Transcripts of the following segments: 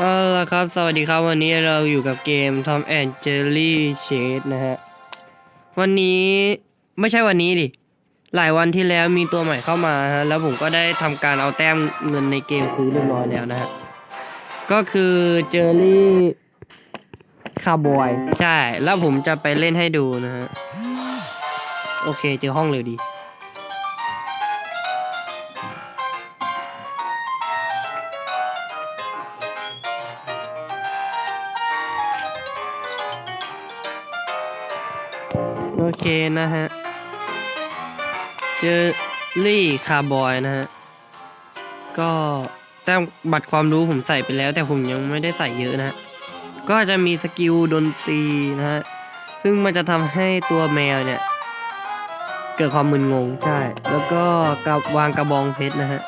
เอาละครับ สวัสดีครับ วันนี้เราอยู่กับเกม Tom and Jerry Shade นะฮะ วันนี้ไม่ใช่วันนี้ดิ หลายวันที่แล้วมีตัวใหม่เข้ามาฮะ แล้วผมก็ได้ทำการเอาแต้มเงินในเกมคืนเรียบร้อยแล้วนะฮะ ก็คือ Jerry คาร์บอย ใช่ แล้วผมจะไปเล่นให้ดูนะฮะ โอเค เจอห้องเลยดี โอเคนะฮะ เจอรี่คาร์บอยนะฮะ ก็แต้มบัตรความรู้ผมใส่ไปแล้ว แต่ผมยังไม่ได้ใส่เยอะนะฮะก็จะมีสกิลดนตรีนะฮะ ซึ่งมันจะทำให้ตัวแมวเนี่ย เกิดความมึนงงใช่ แล้วก็กับวางกระบองเพชรนะฮะ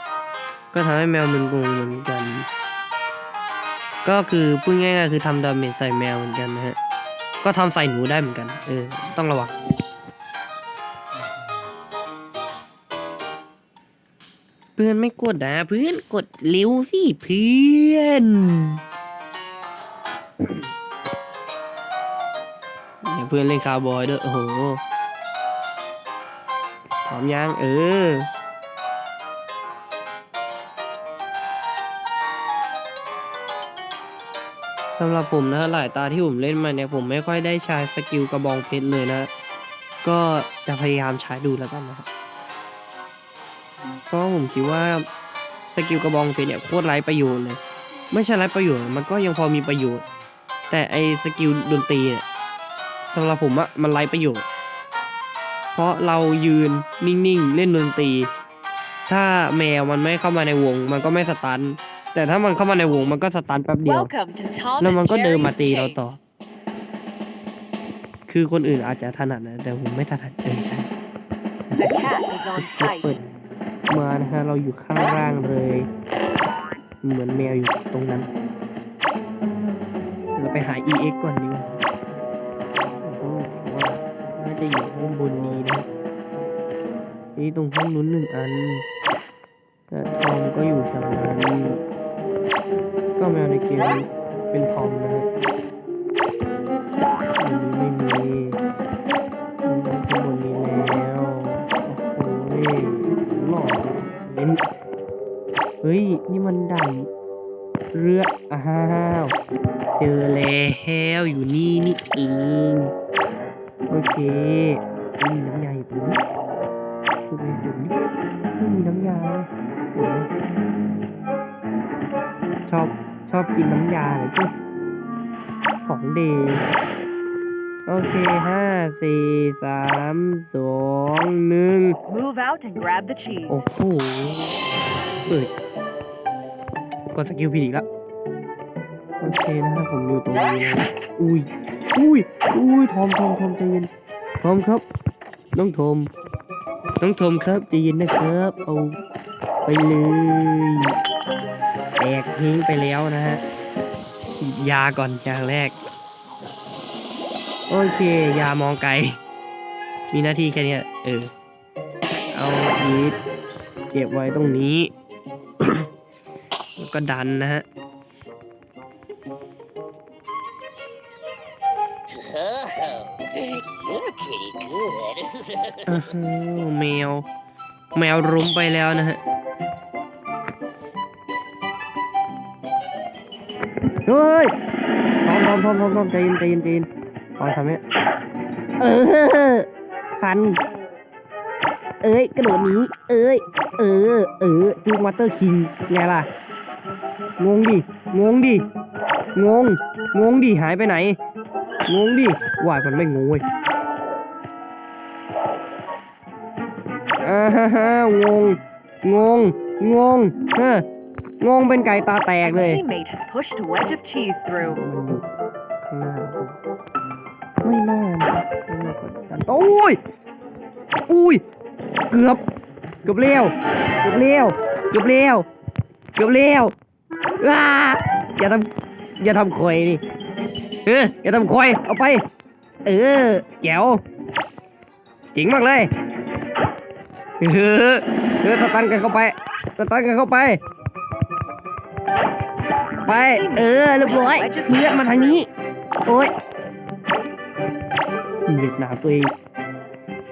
ก็ทำให้แมวมึนงงเหมือนกัน ก็คือพูดง่ายๆคือทำดาเมจใส่แมวเหมือนกันนะฮะก็ทำใส่หนูได้เหมือนกัน เออ ต้องระวัง พื่อนไม่กดนะเพื่อนกดเร็วสิเพื่อนเดี๋ยเพื่อนเล่นคาร์บอยด้วยโอ้โหพร้อมยังเออสำหรับผมนะหลายตาที่ผมเล่นมาเนี่ยผมไม่ค่อยได้ใช้สกิลกระบองเพชรเลยนะ ก็จะพยายามใช้ดูแล้วกันนะครับ เพราะผมคิดว่าสกิลกระบองเพชรเนี่ยโคตรไร้ประโยชน์เลย ไม่ใช่ไร้ประโยชน์มันก็ยังพอมีประโยชน์ แต่ไอสกิลดนตรีเนี่ยสำหรับผมอะมันไร้ประโยชน์ เพราะเรายืนนิ่งๆ เล่นดนตรี ถ้าแมวมันไม่เข้ามาในวง มันก็ไม่สตัน แต่ถ้ามันเข้ามาในวงมันก็สตันแป๊บเดียว Welcome to Tom แล้วมัน and ก็เดินมา Jerry's ตีเรา Chase. ต่อ คือคนอื่นอาจจะถนัดนะ แต่ผมไม่ถนัดเออใช่ The cat is on เรา site. เปิด มานะฮะเราอยู่ข้างล่างเลย เหมือนแมวอยู่ตรงนั้นเราไปหา EX ก่อนดีกว่าโอ้ว่าน่าจะอยู่ข้างบนนี้นะนี่ตรงห้องนู้นหนึ่งอันและทอมก็อยู่แถวนั้นก็แมวในเกมเป็นทอมนะฮะอันนี้ไม่มีอันนี้ข้างบนนี้แล้วโอ้โห เล่นเฮ้ย นี่มันดันเรืออ้าวเจอแล้วอยู่นี่นี่เองโอเคนี่น้ำยาอยู่ตรงนี้ชุดในสุดนี่ไม่มีน้ำยาโอ้ชอบชอบกินน้ำยาเลยจุของเด โอเคห้าสี่สามสองหนึ่ง Move out and grab the cheese. โอ้โหเอ้ยกดสกิลผิดอีกแล้ว โอเคนะครับผมอยู่ตรงนี้นะอุ้ย อุ้ย อุ้ย ทอมทอมทอมใจเย็นทอมครับ น้องทอม น้องทอมครับใจเย็นนะครับ เอาไปเลยแตกทิ้งไปแล้วนะฮะยาก่อนอย่างแรก โอเค อย่ามองไกล มีหน้าที่แค่นี้เออ เอายีดเก็บไว้ตรงนี้ แล้วก็ดันนะฮะอ้าวแมว แมวรุมไปแล้วนะฮะเฮ้ยทอมทอมทอมทอมทอมใจเย็นใจเย็นใจเย็น ทอมทำเนี่ยเออพัน เอ้ย กระโดดหนีเอ้ย เออ เออจูมาสเตอร์คิงไงล่ะ งงดิ งงดิ งง งงดิ หายไปไหน งงดิว่ามันไม่งงเว้ยอ่าฮ่าฮ่างง งง งงฮะงงเป็นไก่ตาแตก A เลย teammate has pushed a wedge of cheese through. ไม่น่านะไม่น่ากดดันโอ้ยอุ้ย เกือบ เกือบเลี้ยวเกือบเลี้ยวเกือบเลี้ยวเกือบเลี้ยวว้าอย่าทำอย่าทำคอยดิเอออย่าทำคอยเอาไป เออแจ๋วเจ๋งมากเลยเออเออสตันกันเข้าไปสตันกันเข้าไป ไป เออเรียบร้อยเพื่อมาทางนี้ โอ้ย เหยียบหนาตัวเอง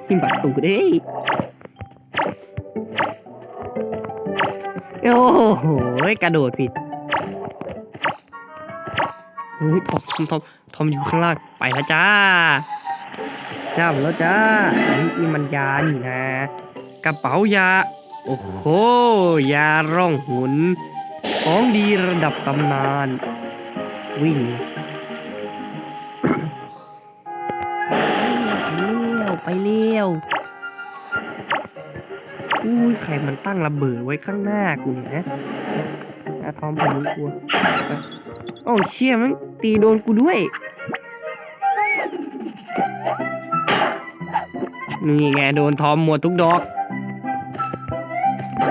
ทิ่มบาดตูดเอ้โอ้โหกระโดดผิดเฮ้ยทอมทอมทอมทอมอยู่ข้างล่าง ไปแล้วจ้า จ้าไปแล้วจ้านี่มันยานี่นะ กระเป๋ายา โอ้โห ยาร่องหุน ของดีระดับตำนาน วิ่ง ไปเร็วอุ้ยใครมันตั้งระเบิดไว้ข้างหน้ากูเนี่ยนะอาทอมผมกลัวโอ้เชี่ยมันตีโดนกูด้วยนี่ไงโดนทอมหมดทุกดอก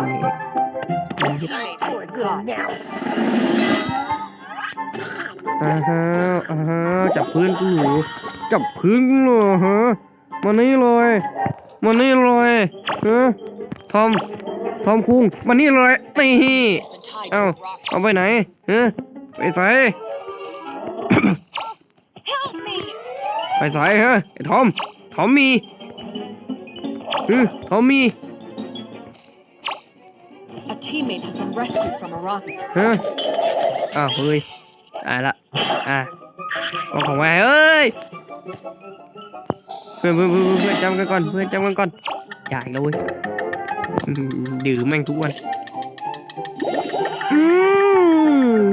นี่ A teammate has been caught. อ่าฮะอ่าฮะจับพื้นกูอยู่จับพื้นกูเหรอฮะ มานี่เลยมานี่เลยฮะทอมทอมคุงมานี่เลยนี่เอ้าเอาไปไหนฮะไปใส่ Help me! ไปใส่ฮะไอ้ทอมทอมมีฮึทอมมี A teammate has been rescued from a rocket. ฮะอ้าวเฮ้ยตายละ อะเอาของไว้เอ้ย เพื่อนเพื่อนเพื่อนเพื่อนจำกันก่อนเพื่อนจำกันก่อนอยากแล้วเว้ยดื่มแม่งทุกวัน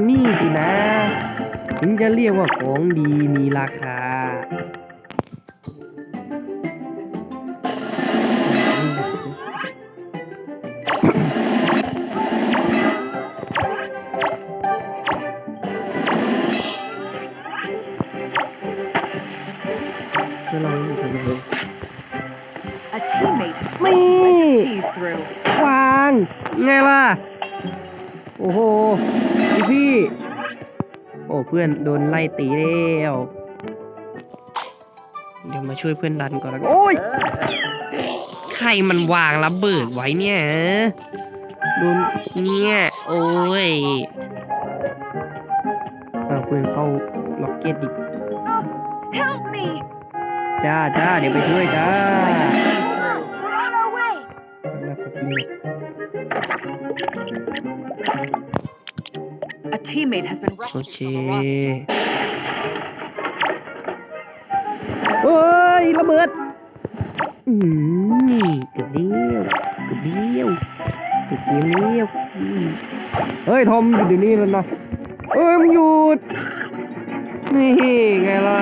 นี่สินะ ถึงจะเรียกว่าของดีมีราคา ไงล่ะ โอ้โหพี่พี่ โอ้เพื่อนโดนไล่ตีแล้วเดี๋ยวมาช่วยเพื่อนดันก่อนแล้วกันโอ้ย ใครมันวางระเบิดไว้เนี่ยโดนเนี่ย โอ้ยเอาเพื่อนเข้าล็อกเก็ตดิ Help me! จ้าจ้าเดี๋ยวไปช่วยจ้า teammate has been โอ rescued เค from a rocket. เฮ้ยระเบิด อืมเกือบเลี้ยวเกือบเลี้ยวเกือบเลี้ยวอืมเฮ้ย ทอมหยุดเดี๋ยวนี้เลยนะเอ้ยมันหยุด นี่ไงล่ะ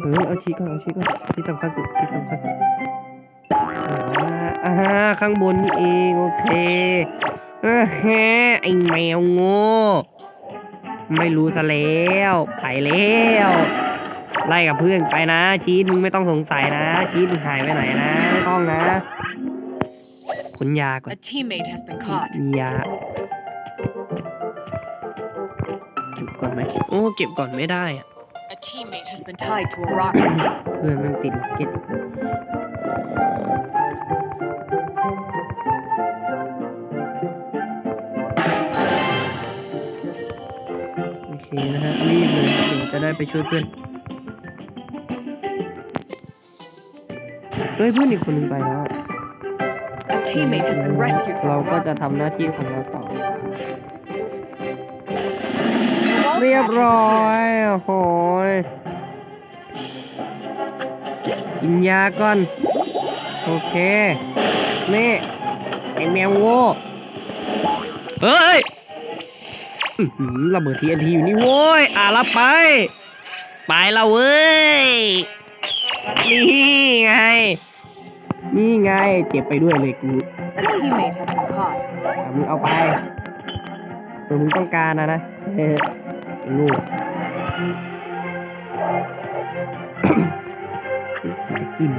เออเอาชี้ก่อนเอาชี้ก่อนชี้สำคัญสุดชี้สำคัญสุดอ่าอ่าข้างบนนี่เองโอเคเออแฮไอแมวโง่ไม่รู้ซะแล้วไปแล้วไล่กับเพื่อนไปนะชีสมึงไม่ต้องสงสัยนะชีสมึงหายไปไหนนะไม่ต้องนะขนยาก่อน A teammate has been caught. มียาเก็บก่อนไหมโอ้เก็บก่อนไม่ได้อะ A teammate has been tied to a rocket. เพื่อนมันติดเก็ต ได้ไปช่วยเพื่อนเฮ้ยเพื่อนอีกคนหนึงไปแล้ว A teammate has been rescued เรา from a ก็จะ rocket. ทำหน้าที่ของเราต่อ The wall เรียบ crash is ร้อ clear. ยโอ้โหยกินยาก่อน โอเค นี่ไอแมวโง่เฮ้ยอื้อหือ ระเบิดทีนทีอยู่นี่โว้ยอะรับไป ไปแล้วเว้ย นี่ไง นี่ไง เจ็บไปด้วยเลยกู teammate has been caught. อะมึงเอาไปเออมึงต้องการนะนะเออไอ้โงูจะกิน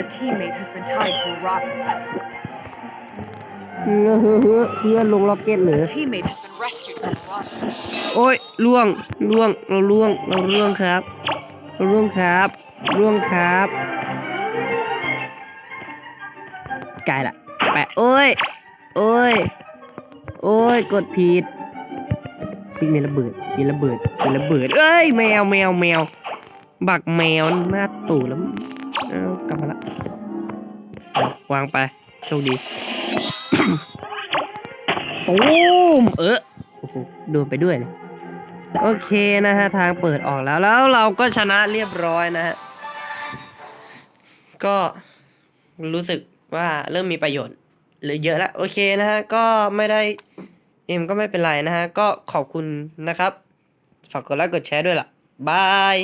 A teammate has been tied to a rocket. เพื่อเพื่อเพื่อนลงล็อกเก็ตเหรอโอ้ยล่วงล่วงเราล่วงเราล่วงครับเราล่วงครับล่วงครับไกลละแปะโอ้ยโอ้ยโอ้ยกดผิดพี่มีระเบิดมีระเบิดมีระเบิดเอ้ยแมวแมวแมว บักแมวหน้าตู่แล้วเอากลับมาละวางไปโชคดี โอ้มเออโดนไปด้วยเลยโอเคนะฮะ ทางเปิดออกแล้วแล้วเราก็ชนะเรียบร้อยนะฮะ ก็รู้สึกว่าเริ่มมีประโยชน์หรือเยอะแล้วโอเคนะฮะ ก็ไม่ได้เอ็มก็ไม่เป็นไรนะฮะ ก็ขอบคุณนะครับ ฝากกดไลค์กดแชร์ด้วยล่ะ บาย